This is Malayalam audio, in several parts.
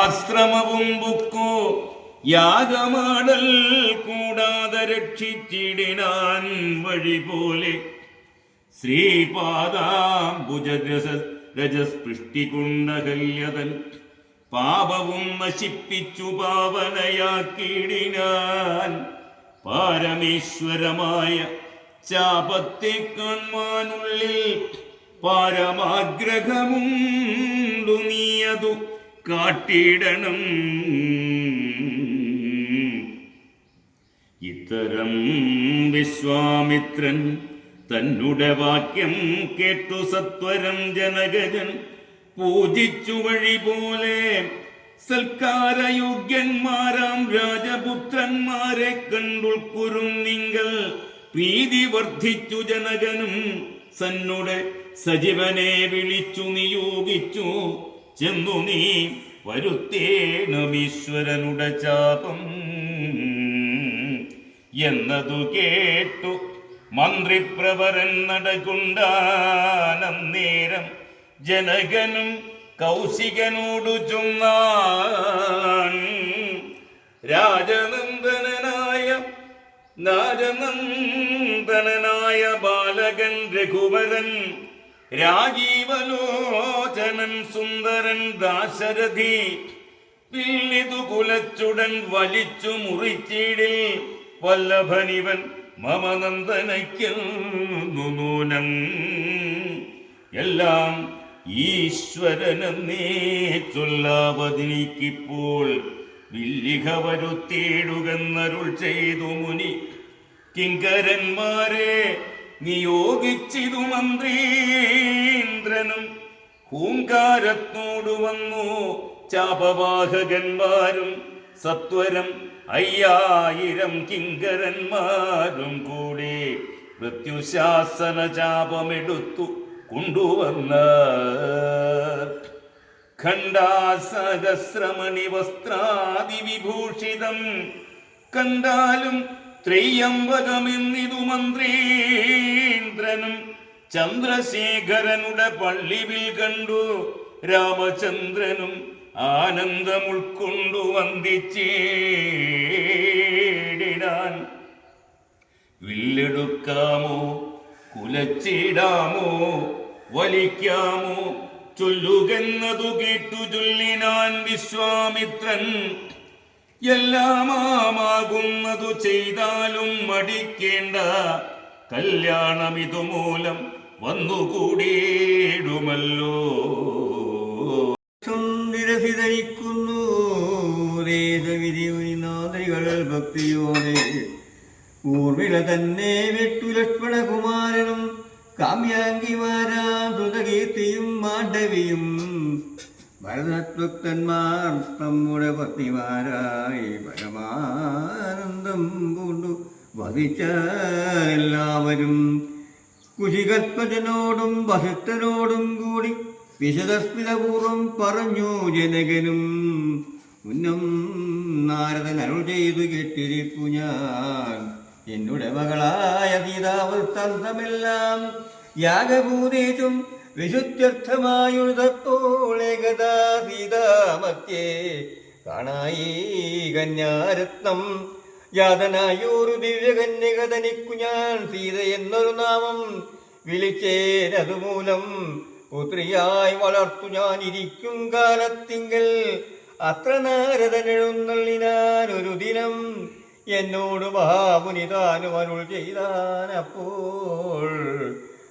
ആശ്രമവും ബുക്കോ യാഗമാടൽ കൂടാതെ രക്ഷിച്ചിടിനാൻ വഴി പോലെ ശ്രീപാദാംബുജരസ രജസ്പൃഷ്ടികുണ്ടകല്യതൻ പാപവും നശിപ്പിച്ചു പാവനയാക്കിടിനാൻ പാരമേശ്വരമായ ശാപത്തെ കാൺമാനുള്ളിൽ പാരമാഗ്രഹമുണ്ടു നീയതു. കാട്ടിടണം. ഇത്തരം വിശ്വാമിത്രൻ തന്നുടെ വാക്യം കേട്ടു സത്വരം ജനകജൻ പൂജിച്ചു വഴി പോലെ. സൽക്കാരയോഗ്യന്മാരാം രാജപുത്രന്മാരെ കണ്ടുൾക്കുറും നിങ്ങൾ. പ്രീതി വർദ്ധിച്ചു ജനകനും സന്നുടെ സജീവനെ വിളിച്ചു നിയോഗിച്ചു. ചെന്നു നീ വരുത്തേണമീശ്വരനുടെ ചാപം. എന്നതു കേട്ടു മന്ത്രിപ്രവരൻ നടകൊണ്ടാനം നേരം ജനകനും കൗശികനോടു ചൊന്നാൻ. രാജനന്ദനായ രാജനന്ദനായ ബാലകൻ രഘുവരൻ രാജീവലോചനൻ സുന്ദരൻ ദാശരഥി പിന്നിതു കുലച്ചുടൻ വലിച്ചു മുറിച്ചിടിൽ വല്ലഭനിവൻ മമനന്ദനയ്ക്കുന്നു നൂനം എല്ലാം ഈശ്വരനെന്നേ ചൊല്ലാവതിനിക്കിപ്പോൾ വില്ലിക വരുത്തിയിടുകെന്നരുൾ ചെയ്തു മുനി കിങ്കരന്മാരെ നിയോഗിച്ചിതു മന്ത്രീന്ദ്രനും. ഹൂങ്കാരത്തോടു വന്നു ചാപവാഹകന്മാരും സത്വരം അയ്യായിരം കിങ്കരന്മാരും കൂടി മൃത്യുശാസന ചാപമെടുത്തു കൊണ്ടുവന്ന ഖണ്ഡാസഹസ്രമണി വസ്ത്രാദി വിഭൂഷിതം കണ്ടാലും ത്രയ്യംബകമെന്നിതു മന്ത്രീന്ദ്രനും ചന്ദ്രശേഖരനുടെ പള്ളിവിൽ കണ്ടു രാമചന്ദ്രനും ആനന്ദം ഉൾക്കൊണ്ടു വന്ദിച്ചേടിനാൻ വില്ലെടുക്കാമോ? കുലച്ചിടാമോ? വലിക്കാമോ? ചൊല്ലുകെന്നതു കേട്ടു ചൊല്ലിനാൻ വിശ്വാമിത്രൻ എല്ലാമാകുന്നതു ചെയ്താലും മടിക്കേണ്ട കല്യാണം ഇതുമൂലം വന്നുകൂടിയിടുമല്ലോ നിരസിതരിക്കുന്നു ദേശവിധിനാദികൾ ഭക്തിയോടെ. ഊർമിള തന്നെ വെട്ടു ലക്ഷ്മണകുമാരനും കാമ്യാങ്കിമാരാ ദ്രുതകീർത്തിയും മാണ്ഡവിയും ഭരതത്വക്തന്മാർ നമ്മുടെ പത്നിമാരായി പരമാനന്ദം കൊണ്ടു വധിച്ച എല്ലാവരും വസിഷ്ഠനോടും കൂടി വിശദസ്മിതപൂർവം പറഞ്ഞു ജനകനും. ഉന്നം നാരദൻ അരുൾ ചെയ്തു കേട്ടിരിപ്പു ഞാൻ. എന്നുടെ മകളായ സീതാവൃത്താന്തമെല്ലാം യാഗഭൂതേശും വിശുദ്ധ്യർത്ഥമായുതത്തോളേകഥാ സീതാമത്യേ കാണായി കന്യാരത്നം. യാതനായൊരു ദിവ്യകന്യക സീത എന്നൊരു നാമം വിളിച്ചേരതുമൂലം പുത്രിയായി വളർത്തു ഞാൻ ഇരിക്കും കാലത്തിങ്കൽ അത്ര നാരദനെഴുന്നള്ളിനാൻ ഒരു ദിനം എന്നോട് മഹാമുനിതാനും അരുൾ ചെയ്താൻ അപ്പോൾ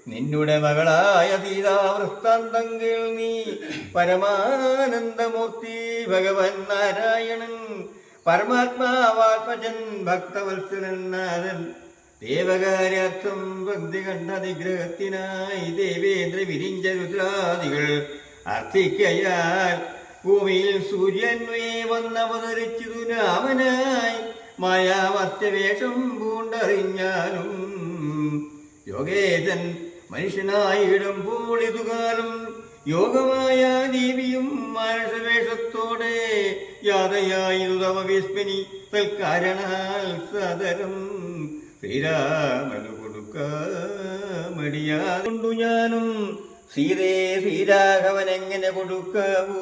നിന്നുടെ മകളായ സീതാവൃത്താന്തങ്ങൾ നീ പരമാനന്ദമൂർത്തി ഭഗവൻ നാരായണൻ പരമാത്മാവാത്മജൻ ഭക്തവത്സരൻ നാഥൻ ദേവകാര്യാർത്ഥം ഭക്തി കണ്ട നിഗ്രഹത്തിനായി ദേവേന്ദ്ര വിരിഞ്ച രുദ്രാദികൾ അർത്ഥിക്കയാൽ ഭൂമിയിൽ സൂര്യന്വയെ വന്നവതരിച്ചതു രാമനായി മായാവത്യവേഷം പൂണ്ടറിഞ്ഞാലും യോഗേശൻ മനുഷ്യനായി ഇടുമ്പോൾ ഇതുകാലം യോഗമായ ദേവിയും മനുഷ്യവേഷത്തോടെ യാതയായി വിസ്മിനി തൽക്കാരണാൽ സദരം. ശ്രീരാമനു കൊടുക്ക മടിയാകൊണ്ടു ഞാനും സീതേ ശ്രീരാഘവൻ എങ്ങനെ കൊടുക്കാവൂ?